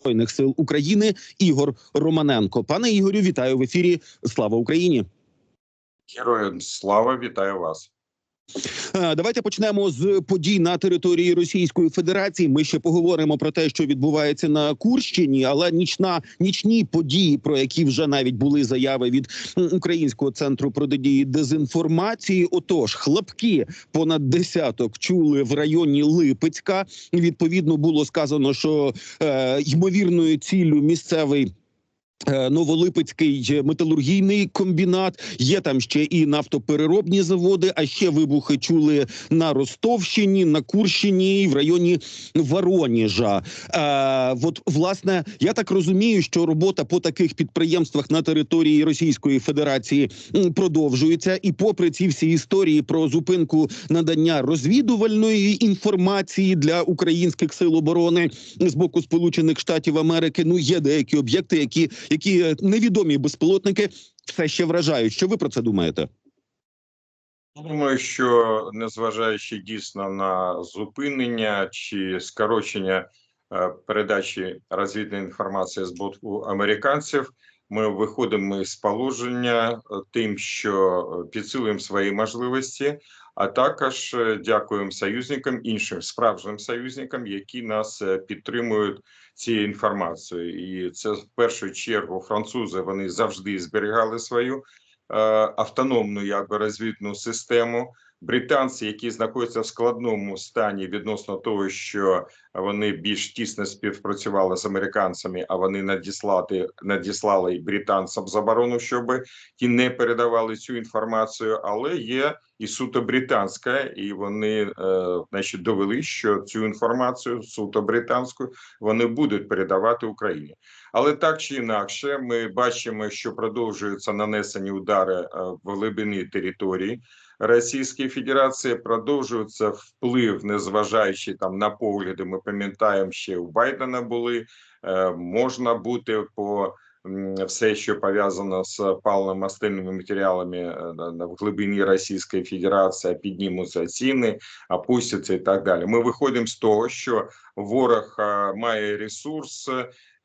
збройних сил України Ігор Романенко. Пане Ігорю, вітаю в ефірі. Слава Україні! Героям слава вітаю вас. Е, Давайте почнемо з подій на території Російської Федерації. Ми ще поговоримо про те, що відбувається на Курщині, але нічна нічні події, про які вже навіть були заяви від українського центру протидії дезінформації. Отож, хлопки понад десяток чули в районі Липецька. Відповідно було сказано, що е, ймовірною ціллю місцевий. Е, Новолипецький металургійний комбінат, є там ще і нафтопереробні заводи. А ще вибухи чули на Ростовщині, на Курщині, і в районі Вороніжа. Е, от власне, я так розумію, що робота по таких підприємствах на території Російської Федерації продовжується, і попри ці всі історії про зупинку надання розвідувальної інформації для українських сил оборони з боку Сполучених Штатів Америки, ну є деякі об'єкти, які, які е, невідомі безпілотники все ще вражають. Що ви про це думаєте? Думаю, що незважаючи дійсно на зупинення чи скорочення е, передачі розвідної інформації з боку американців, ми виходимо з положення е, тим, що підсилуємо свої можливості, а також е, дякуємо союзникам, іншим справжнім союзникам, які нас е, підтримують цією інформацією. І це в першу чергу французи вони завжди зберігали свою е, автономну якби розвідну систему. Британці, які знаходяться в складному стані відносно того, що вони більш тісно співпрацювали з американцями, а вони надіслати надіслали британцям заборону, щоб ті не передавали цю інформацію. Але є і суто британська, і вони е, значить довели, що цю інформацію суто британську вони будуть передавати Україні. Але так чи інакше, ми бачимо, що продовжуються нанесені удари е, в глибині території. Російської Федерації продовжується вплив, незважаючи там на погляди. Ми пам'ятаємо, ще у Байдена були е, можна бути по все, що пов'язано з паливно-мастильними матеріалами е, в глибині Російської Федерації, піднімуться ціни, опустяться і так далі. Ми виходимо з того, що ворог е, має ресурс.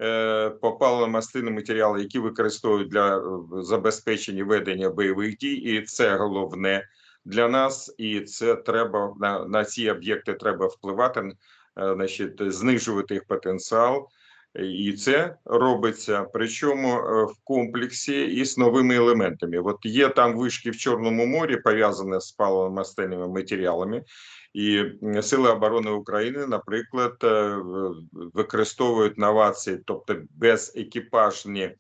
е, По паливно-мастильні матеріали, які використовують для забезпечення ведення бойових дій, і це головне для нас, і це треба на, на ці об'єкти треба впливати, е, значить, знижувати їх потенціал. І це робиться, причому е, в комплексі із новими елементами. От є там вишки в Чорному морі, пов'язані з паливно-мастильними матеріалами, і Сили оборони України, наприклад, е, використовують новації, тобто безекіпажні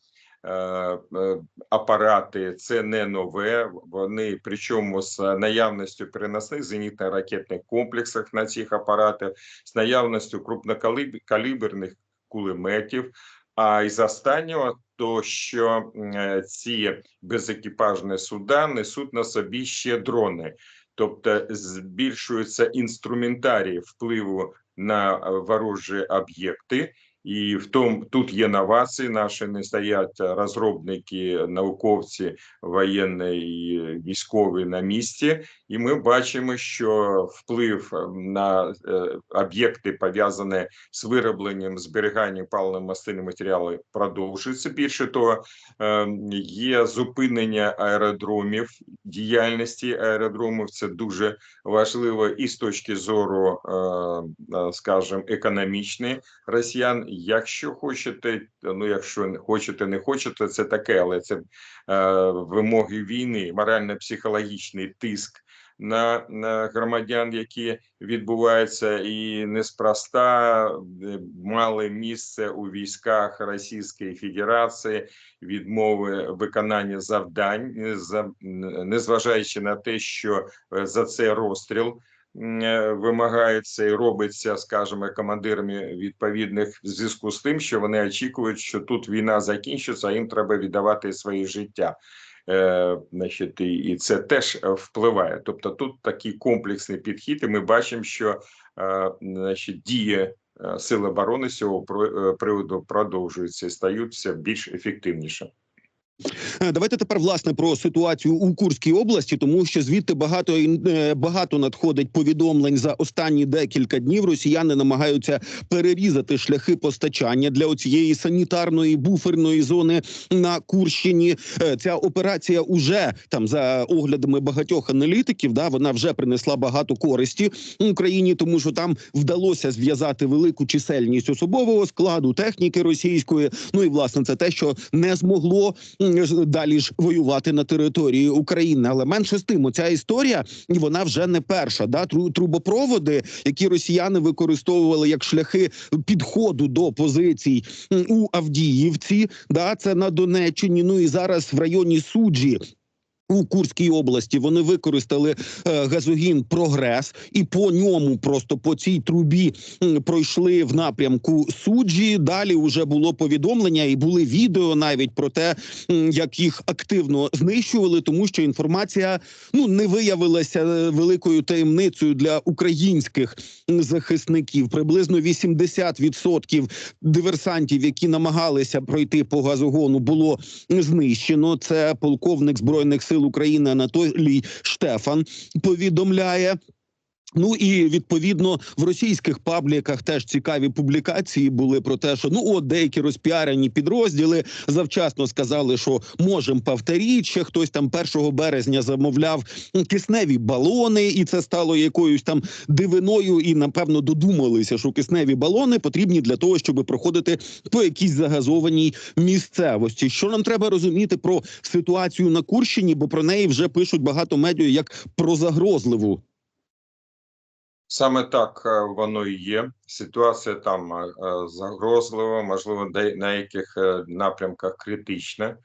апарати це не нове. Вони причому з наявністю переносних зенітно-ракетних комплексів на цих апаратах, з наявністю крупнокаліберних кулеметів. А із останнього, то що е, ці безекіпажні суда несуть на собі ще дрони, тобто збільшується інструментарій впливу на е, ворожі об'єкти. І в тому тут є новації. Наші не стоять розробники, науковці, воєнні і військові на місці, і ми бачимо, що вплив на е, об'єкти пов'язані з виробленням зберіганням паливно-мастильних матеріалів продовжується. Більше того, е, є зупинення аеродромів, діяльності аеродромів. Це дуже важливо і з точки зору, е, скажімо, економічної росіян. Якщо хочете, ну якщо не хочете, не хочете, це таке, але це е, вимоги війни, морально-психологічний тиск. На, на громадян, які відбуваються, і неспроста е, мали місце у військах Російської Федерації відмови виконання завдань, не за- незважаючи на те, що е, за це розстріл вимагається і робиться, скажімо, командирами відповідних в зв'язку з тим, що вони очікують, що тут війна закінчиться, а їм треба віддавати своє життя. Е, значить, і, це теж е, впливає. Тобто, тут такий комплексний підхід, і ми бачимо, що е, значить, дії е, сил оборони з цього е, приводу продовжуються і стають все більш ефективніше. Е, Давайте тепер власне про ситуацію у Курській області, тому що звідти багато е, багато надходить повідомлень за останні декілька днів. Росіяни намагаються перерізати шляхи постачання для цієї санітарної буферної зони на Курщині. Е, Ця операція уже там за оглядами багатьох аналітиків. Да, вона вже принесла багато користі Україні, тому що там вдалося зв'язати велику чисельність особового складу, техніки російської. Ну і власне це те, що не змогло далі ж воювати на території України. Але менше з тим, оця історія і вона вже не перша. Да? Тру- трубопроводи, які росіяни використовували як шляхи підходу до позицій у Авдіївці. Да, це на Донеччині. Ну і зараз в районі суджі. У Курській області вони використали е, газогін прогрес, і по ньому, просто по цій трубі, пройшли в напрямку суджі. Далі вже було повідомлення, і були відео навіть про те, як їх активно знищували, тому що інформація ну не виявилася е, великою таємницею для українських захисників. Приблизно 80% диверсантів, які намагалися пройти по газогону, було знищено. Це полковник збройних сил України Анатолій Штефан повідомляє. Ну і відповідно в російських пабліках теж цікаві публікації були про те, що ну от деякі розпіарені підрозділи завчасно сказали, що можемо повторити. Ще хтось там 1 березня замовляв кисневі балони, і це стало якоюсь там дивиною. І напевно додумалися, що кисневі балони потрібні для того, щоб проходити по якійсь загазованій місцевості. Що нам треба розуміти про ситуацію на Курщині, бо про неї вже пишуть багато медіа як про загрозливу. Саме так е, воно і є. Ситуація там е, е, загрозлива, можливо, на яких напрямках критична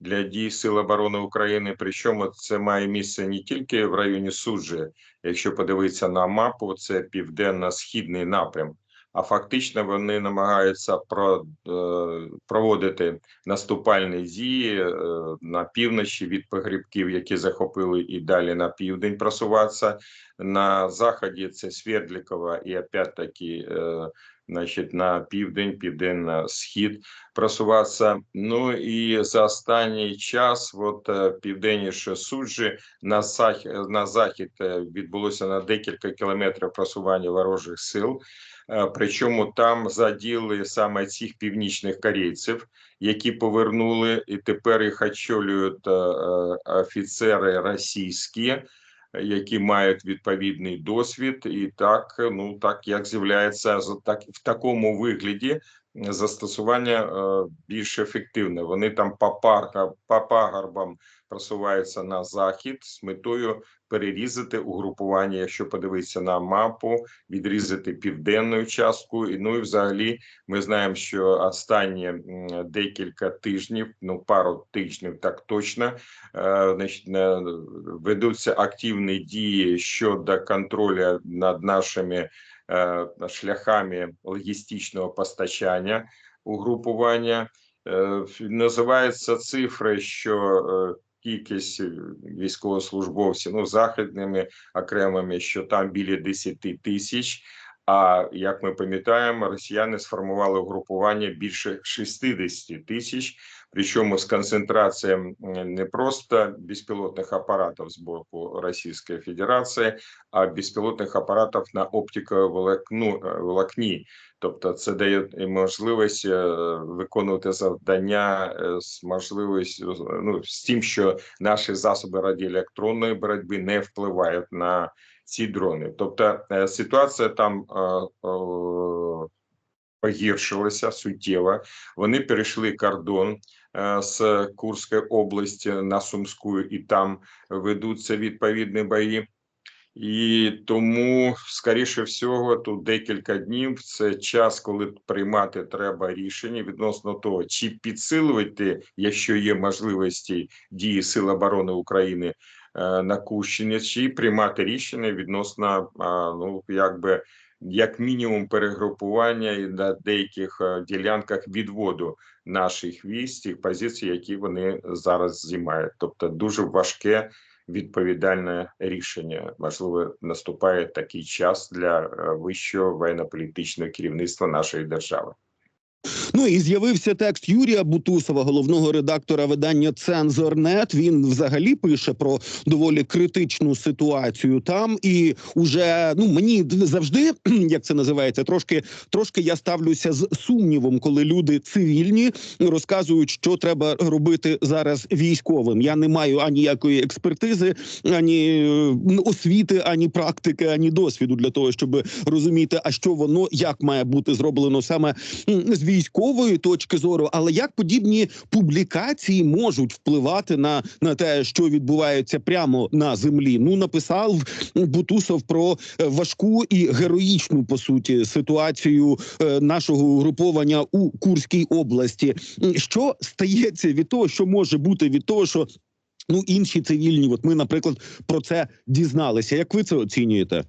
для дій Сил оборони України. Причому це має місце не тільки в районі Суджі. Якщо подивитися на мапу, це південно-східний напрям. А фактично вони намагаються е, проводити наступальні дії е, на півночі від погрібків, які захопили, і далі на південь просуватися. На заході це Свердлікова і опять-таки, е, значить, на південь, південно-схід просуватися. Ну і за останній час, от південніше суджі на захід, на захід відбулося на декілька кілометрів просування ворожих сил. Е, Причому там заділи саме цих північних корейців, які повернули, і тепер їх очолюють е, е, офіцери російські, які мають відповідний досвід, і так ну так як з'являється так в такому вигляді застосування е, більш ефективне. Вони там по пагорбам просуваються на захід з метою перерізати угрупування. Якщо подивитися на мапу, відрізати південну частку. І ну і взагалі ми знаємо, що останні декілька тижнів, ну пару тижнів, так точно, е, значить, ведуться активні дії щодо контролю над нашими шляхами логістичного постачання угрупування. Е, Називаються цифри, що е, кількість військовослужбовців ну західними окремими, що там біля 10 тисяч. А як ми пам'ятаємо, росіяни сформували угрупування більше 60 тисяч, причому з концентрацією не просто безпілотних апаратів з боку Російської Федерації, а безпілотних апаратів на оптиковолокну е, волокні. Тобто, це дає можливість е, виконувати завдання е, з можливістю ну з тим, що наші засоби радіоелектронної боротьби не впливають на ці дрони. Тобто е, ситуація там е, е, погіршилася суттєво. Вони перейшли кордон з Курської області на Сумську, і там ведуться відповідні бої. І тому, скоріше всього, тут декілька днів це час, коли приймати треба рішення відносно того, чи підсилювати, якщо є можливості дії Сил оборони України на Курщині, чи приймати рішення відносно ну якби як мінімум перегрупування і на деяких е, ділянках відводу наших військ тих позицій, які вони зараз займають. Тобто дуже важке відповідальне рішення. Можливо, наступає такий час для е, вищого воєнно-політичного керівництва нашої держави. Ну і з'явився текст Юрія Бутусова, головного редактора видання Цензорнет. Він взагалі пише про доволі критичну ситуацію там. І уже ну мені завжди, як це називається, трошки трошки я ставлюся з сумнівом, коли люди цивільні розказують, що треба робити зараз військовим. Я не маю аніякої експертизи, ані освіти, ані практики, ані досвіду для того, щоб розуміти, а що воно як має бути зроблено саме з військової точки зору. Але як подібні публікації можуть впливати на, на те, що відбувається прямо на землі? Ну написав Бутусов про е, важку і героїчну по суті ситуацію е, нашого угруповання у Курській області. Що стається від того, що може бути від того, що ну інші цивільні, от ми, наприклад, про це дізналися. Як ви це оцінюєте?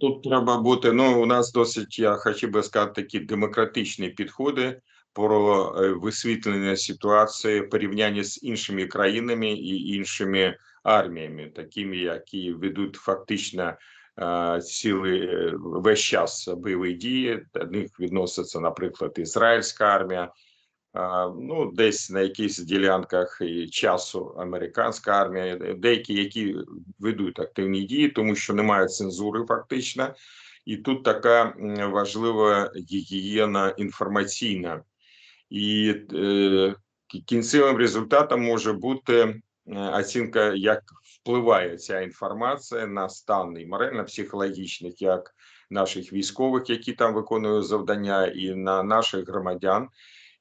Тут треба бути. Ну, у нас досить, я хотів би сказати, такі демократичні підходи про е, висвітлення ситуації, порівняння з іншими країнами і іншими арміями, такими, які ведуть фактично е, цілий е, весь час бойові дії. До них відноситься, наприклад, ізраїльська армія. Ну, десь на якихось ділянках і часу американська армія, деякі, які ведуть активні дії, тому що немає цензури, фактично, і тут така важлива гігієна інформаційна, і е, кінцевим результатом може бути е, оцінка, як впливає ця інформація на стан і морально-психологічних, як наших військових, які там виконують завдання, і на наших громадян.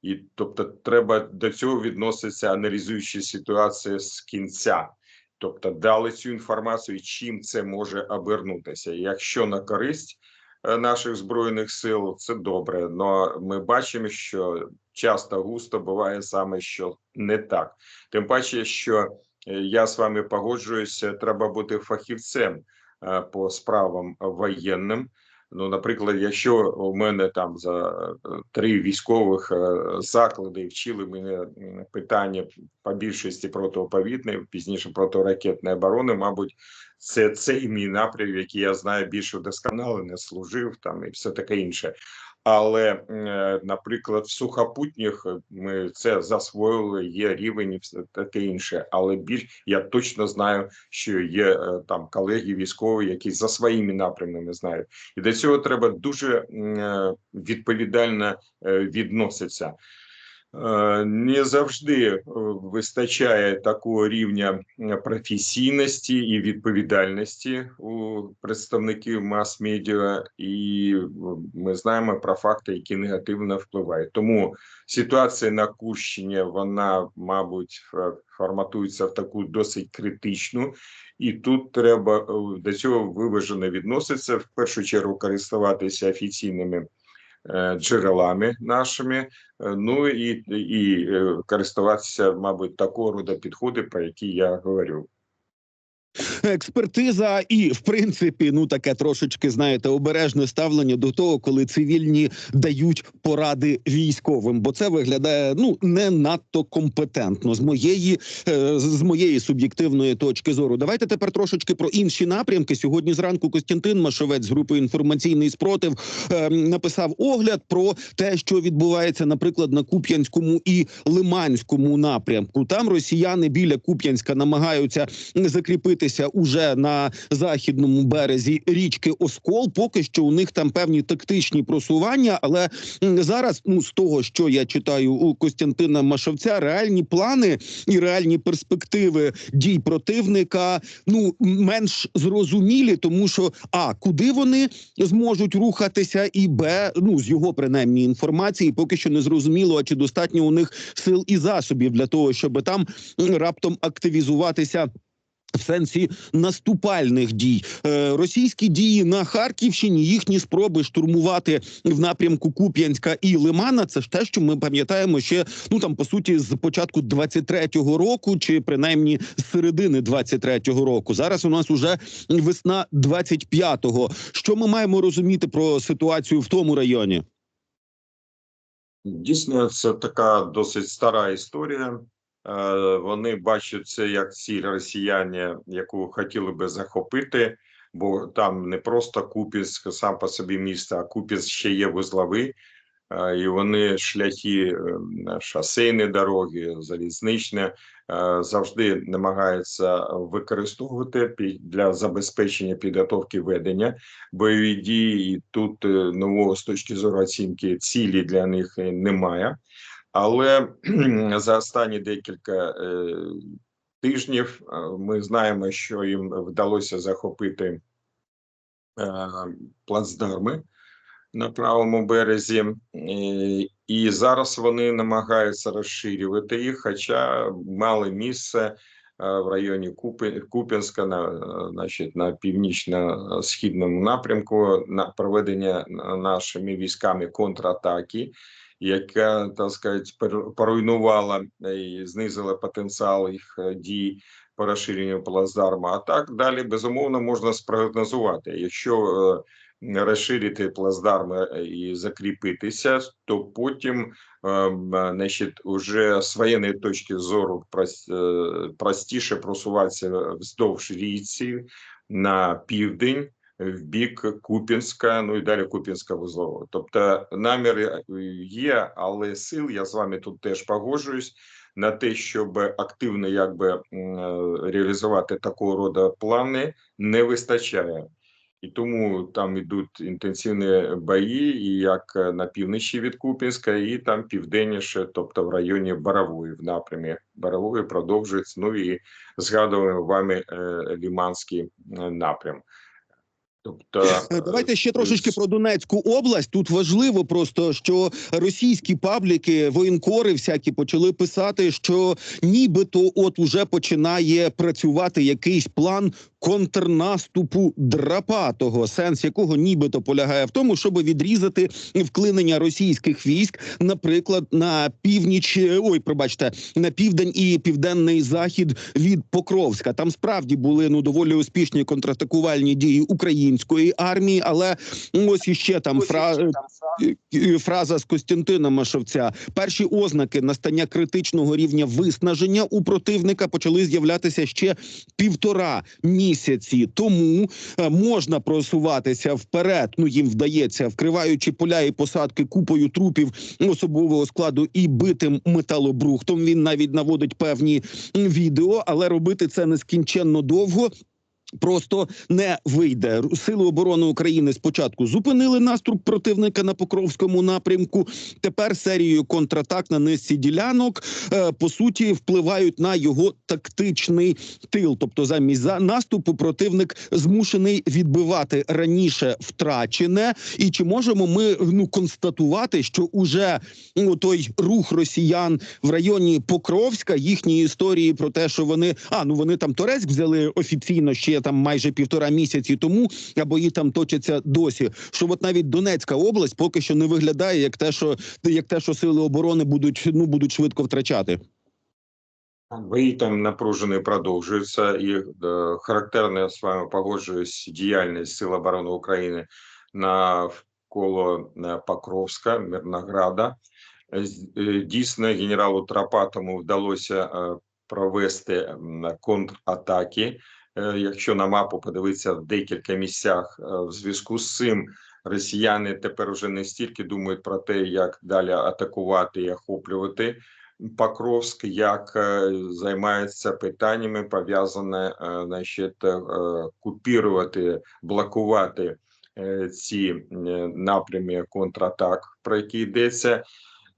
І тобто, треба до цього відноситися, аналізуючи ситуацію з кінця. Тобто, дали цю інформацію, чим це може обернутися. Якщо на користь е, наших збройних сил, це добре. але ми бачимо, що часто густо буває саме що не так. Тим паче, що е, я з вами погоджуюся, треба бути фахівцем е, по справам воєнним. Ну, наприклад, якщо у мене там за е, три військових е, заклади вчили мене питання по більшості протиповітної, пізніше протиракетної оборони, мабуть, це цей мій напрям, який я знаю більше вдосконало, не служив там і все таке інше. Але, е, наприклад, в сухопутніх е, ми це засвоїли, є рівень і все таке інше. Але більш я точно знаю, що є е, там колеги військові, які за своїми напрямами знають. І до цього треба дуже відповідально відноситися. Е, Не завжди е, вистачає такого рівня професійності і відповідальності у представників мас-медіа, і е, ми знаємо про факти, які негативно впливають. Тому ситуація на Курщині, вона, мабуть, форматується в таку досить критичну, і тут треба до цього виважено відноситися. В першу чергу користуватися офіційними джерелами нашими, е, ну і, і е, користуватися, мабуть, такого роду підходи, про які я говорю. Експертиза і, в принципі, ну таке трошечки знаєте, обережне ставлення до того, коли цивільні дають поради військовим, бо це виглядає ну не надто компетентно з моєї е, з моєї суб'єктивної точки зору. Давайте тепер трошечки про інші напрямки. Сьогодні зранку Костянтин Машовець з групи інформаційний спротив е, написав огляд про те, що відбувається, наприклад, на Куп'янському і Лиманському напрямку. Там росіяни біля Куп'янська намагаються закріпитися уже на західному березі річки Оскол. Поки що у них там певні тактичні просування, але зараз, ну з того, що я читаю у Костянтина Машовця, реальні плани і реальні перспективи дій противника ну менш зрозумілі, тому що а куди вони зможуть рухатися, і б ну з його принаймні інформації, поки що не зрозуміло, а чи достатньо у них сил і засобів для того, щоб там раптом активізуватися. В сенсі наступальних дій е, російські дії на Харківщині, їхні спроби штурмувати в напрямку Куп'янська і Лимана. Це ж те, що ми пам'ятаємо ще ну там по суті з початку 23-го року, чи принаймні з середини 23-го року. Зараз у нас уже весна 25-го. Що ми маємо розуміти про ситуацію в тому районі? Дійсно, це така досить стара історія. Е, Вони бачать це як ціль росіяни, яку хотіли би захопити, бо там не просто Купінськ сам по собі місто, а Купінськ ще є вузловий е, і вони шляхи е, шосейні дороги, залізничні е, завжди намагаються використовувати для забезпечення підготовки ведення бойові дії. І тут нового з точки зору оцінки цілі для них немає. Але за останні декілька е, тижнів е, ми знаємо, що їм вдалося захопити е, плацдарми на правому березі, і зараз вони намагаються розширювати їх, хоча мали місце в районі Куп'янська, на, значить, на північно-східному напрямку на проведення нашими військами контратаки, яка так сказати, поруйнувала і знизила потенціал їх е, дій по розширенню плацдарма. А так далі безумовно можна спрогнозувати. Якщо е, розширити плацдарми е, і закріпитися, то потім, е, значить, уже з воєнної точки зору е, простіше просуватися вздовж річці на південь. В бік Купінська, ну і далі Купінська вузлового. Тобто наміри е, є, але сил я з вами тут теж погоджуюсь на те, щоб активно якби е, реалізувати такого роду плани, не вистачає. І тому там йдуть інтенсивні бої, і як на півночі від Купінська, і там південніше, тобто в районі Борової, в напрямі Борової продовжується. Ну і згадуємо вами е, Ліманський напрям. Тобто Давайте ще е, трошечки про Донецьку область. Тут важливо просто, що російські пабліки, воєнкори всякі почали писати, що нібито от уже починає працювати якийсь план контрнаступу драпатого, сенс якого нібито полягає в тому, щоб відрізати вклинення російських військ, наприклад, на північ, е, ой, пробачте, на південь і південний захід від Покровська. Там справді були ну доволі успішні контратакувальні дії української армії, але ось іще там фра... фраза з Костянтина Машовця. Перші ознаки настання критичного рівня виснаження у противника почали з'являтися ще півтора місяці тому. Е, Можна просуватися вперед. Ну їм вдається, вкриваючи поля і посадки купою трупів особового складу і битим металобрухтом. Він навіть наводить певні відео, але робити це нескінченно довго. Просто не вийде. Сили оборони України спочатку зупинили наступ противника на Покровському напрямку. Тепер серією контратак на низці ділянок е, по суті впливають на його тактичний тил. Тобто, замість за наступу противник змушений відбивати раніше втрачене. І чи можемо ми ну констатувати, що уже ну, той рух росіян в районі Покровська їхні історії про те, що вони а ну вони там Торецьк взяли офіційно ще там майже півтора місяці тому, а бої там точаться досі. Що от навіть Донецька область поки що не виглядає як те, що як те, що сили оборони будуть ну будуть швидко втрачати. Бої там напружені продовжуються, і е, характерна я з вами погоджуюсь діяльність Сил оборони України навколо е, Покровська, Мирнограда. Е, Дійсно, генералу Тропатому вдалося провести контратаки. Е, Якщо на мапу подивитися в декілька місцях, е, в зв'язку з цим росіяни тепер вже не стільки думають про те, як далі атакувати і охоплювати Покровськ, як е, займається питаннями пов'язане значить, купірувати, блокувати ці напрями контратак, про які йдеться.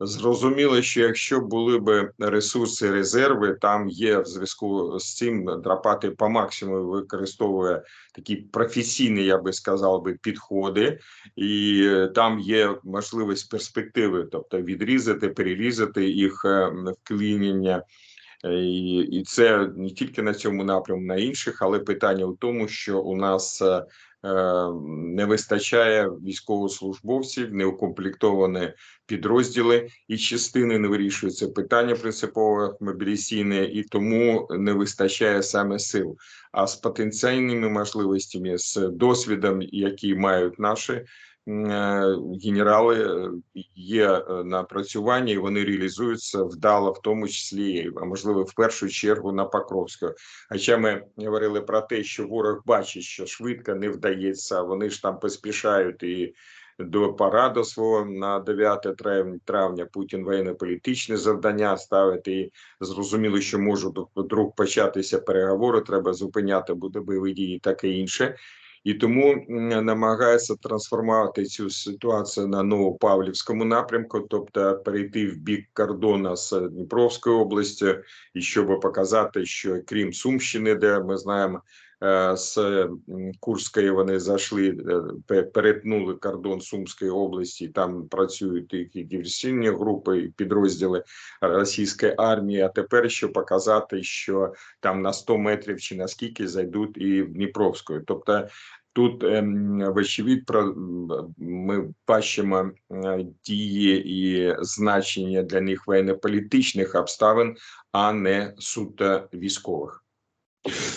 Зрозуміло, що якщо були б ресурси, резерви, там є в зв'язку з цим драпати по максимуму використовує такі професійні, я би сказав би, підходи, і е, там є можливість перспективи, тобто відрізати, перерізати їх е, вклинення. Е, І, і це не тільки на цьому напрямку, на інших, але питання в тому, що у нас не вистачає військовослужбовців, неукомплектовані підрозділи і частини не вирішується питання принципове мобілізаційне, і тому не вистачає саме сил. А з потенційними можливостями, з досвідом, який мають наші е, генерали, е, є е, напрацювання, і вони реалізуються вдало, в тому числі, а можливо, в першу чергу на Покровську. Хоча ми говорили про те, що ворог бачить, що швидко не вдається, вони ж там поспішають і до параду свого на 9 трав- травня. Путін воєнно-політичне завдання ставить і зрозуміло, що можуть вдруг початися переговори. Треба зупиняти буде бойові дії, таке інше. І тому намагається трансформувати цю ситуацію на Новопавлівському напрямку, тобто перейти в бік кордону з Дніпровською областю, і щоб показати, що крім Сумщини, де ми знаємо. Е, З Курської вони зайшли, е, перетнули кордон Сумської області. Там працюють і диверсійні групи, і підрозділи російської армії. А тепер що показати, що там на 100 метрів чи наскільки зайдуть і в Дніпровську. Тобто тут ем, вочевидь ми бачимо дії і значення для них воєнно-політичних обставин, а не суто військових.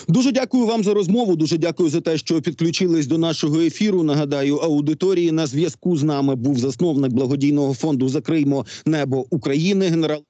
Дуже дякую вам за розмову. Дуже дякую за те, що підключились до нашого ефіру. Нагадаю, аудиторії на зв'язку з нами був засновник благодійного фонду Закриймо небо України. Генерал.